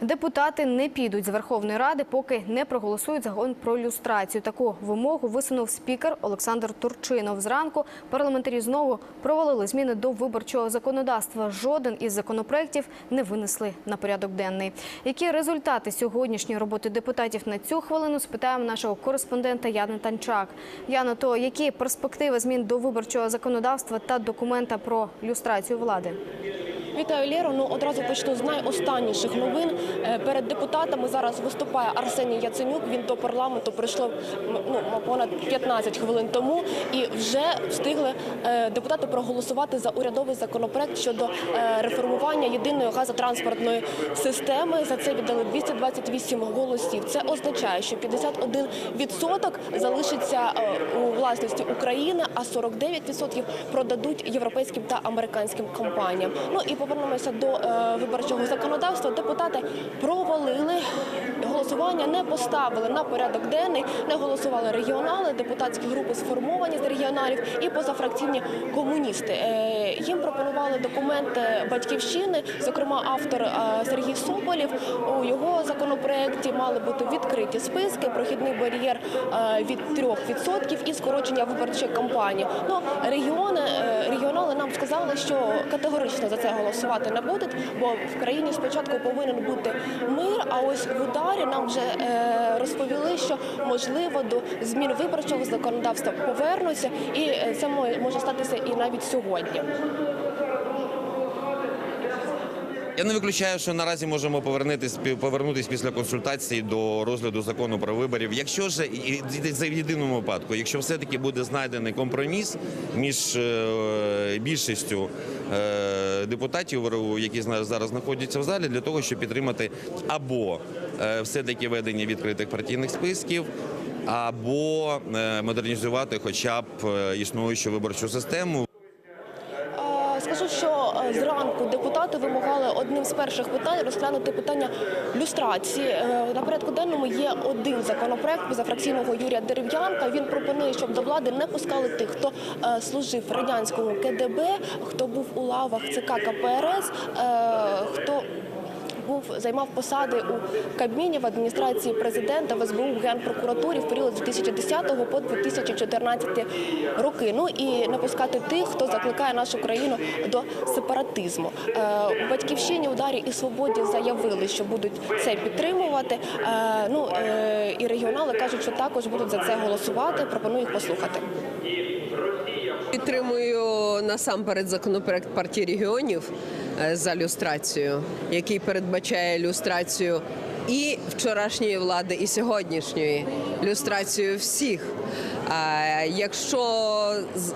Депутати не підуть з Верховної Ради, поки не проголосують закон про люстрацію. Таку вимогу висунув спікер Олександр Турчинов. Зранку парламентарі знову провалили зміни до виборчого законодавства. Жоден із законопроєктів не винесли на порядок денний. Які результати сьогоднішньої роботи депутатів на цю хвилину спитаємо нашого кореспондента Яни Танчак. Яно, то які перспективи змін до виборчого законодавства та документа про люстрацію влади? Вітаю Лєро. Ну одразу почну з найостанніших новин. Е, Перед депутатами зараз виступає Арсеній Яценюк. Він до парламенту прийшло м, ну понад 15 хвилин тому, і вже встигли е, депутати проголосувати за урядовий законопроект щодо е, реформування єдиної газотранспортної системи. За це віддали 228 голосів. Це означає, що 51% залишиться у власності України, а 49% продадуть європейським та американським компаніям. Ну і повернемося до е, виборчого законодавства. Депутати провалили голосування, не поставили на порядок денний, не голосували регіонали, депутатські групи сформовані з регіоналів і позафракційні комуністи. Е, їм пропонували документи батьківщини, зокрема автор е, Сергій Соболєв. У його законопроекті мали бути відкриті списки, прохідний бар'єр від 3% і скорочення виборчої кампанії. Ну регіони сказали, що категорично за це голосувати не будуть, бо в країні спочатку повинен бути мир. А ось в ударі нам вже е, розповіли, що можливо до змін виборчого законодавства повернуться, і е, це мо- може статися і навіть сьогодні. Я не виключаю, що наразі можемо повернутися повернутись після консультацій до розгляду закону про виборів. Якщо ж в єдиному випадку, якщо все-таки буде знайдений компроміс між е, більшістю е, депутатів, які зараз знаходяться в залі, для того, щоб підтримати або е, все-таки ведення відкритих партійних списків. Або модернізувати хоча б існуючу виборчу систему, зранку депутати вимагали одним з перших питань розглянути питання люстрації. Е, На порядку денному є один законопроект позафракційного Юрія Дерев'янка. Він пропонує, щоб до влади не пускали тих, хто е, служив радянському КДБ, хто був у лавах ЦК КПРС, е, хто був займав посади у Кабміні в адміністрації президента в СБУ в Генпрокуратурі в період з 2010 по 2014 роки. Ну і не пускати тих, хто закликає нашу країну до сепаратизму. Е, У батьківщині ударі і свободі заявили, що будуть це підтримувати. Е, Ну е, і регіонали кажуть, що також будуть за це голосувати. Пропоную їх послухати. Підтримую насамперед законопроект партії регіонів е, за люстрацію, який передбачає люстрацію і вчорашньої влади, і сьогоднішньої люстрацію всіх. Якщо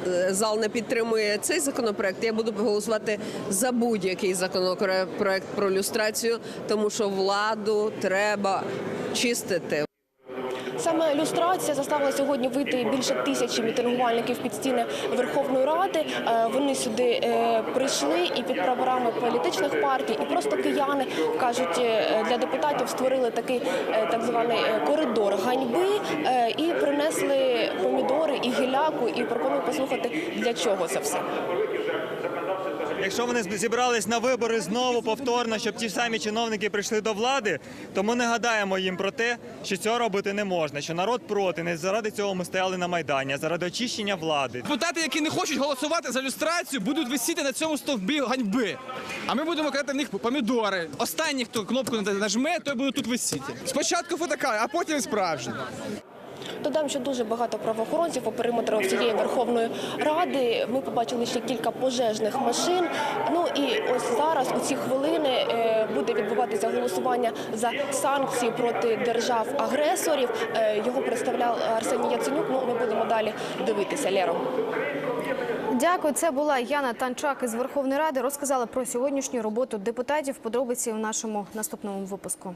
е, зал не підтримує цей законопроект, я буду голосувати за будь-який законопроект про люстрацію, тому що владу треба чистити. Саме люстрація заставила сьогодні вийти більше тисячі мітингувальників під стіни Верховної Ради. Е, Вони сюди е, прийшли і під прапорами політичних партій, і просто кияни кажуть, е, для депутатів створили такий так званий коридор ганьби і принесли помідори і гіляку. І пропоную послухати для чого це все. Якщо вони зібрались на вибори знову повторно, щоб ті самі чиновники прийшли до влади, то ми нагадаємо їм про те, що цього робити не можна, що народ проти. Не заради цього ми стояли на майдані, а заради очищення влади. Депутати, які не хочуть голосувати за люстрацію, будуть висіти на цьому стовбі ганьби. А ми будемо казати в них помідори. Останній, хто кнопку нажме, той буде тут висіти. Спочатку фотокамера, а потім справжній. Додам, що дуже багато правоохоронців по периметру всієї Верховної Ради. Ми побачили ще кілька пожежних машин. Ну і ось зараз у ці хвилини е, буде відбуватися голосування за санкції проти держав-агресорів. Е, Його представляв Арсеній Яценюк. Ну ми будемо далі дивитися. Лєро. Дякую. Це була Яна Танчак із Верховної Ради. Розказала про сьогоднішню роботу депутатів. Подробиці у нашому наступному випуску.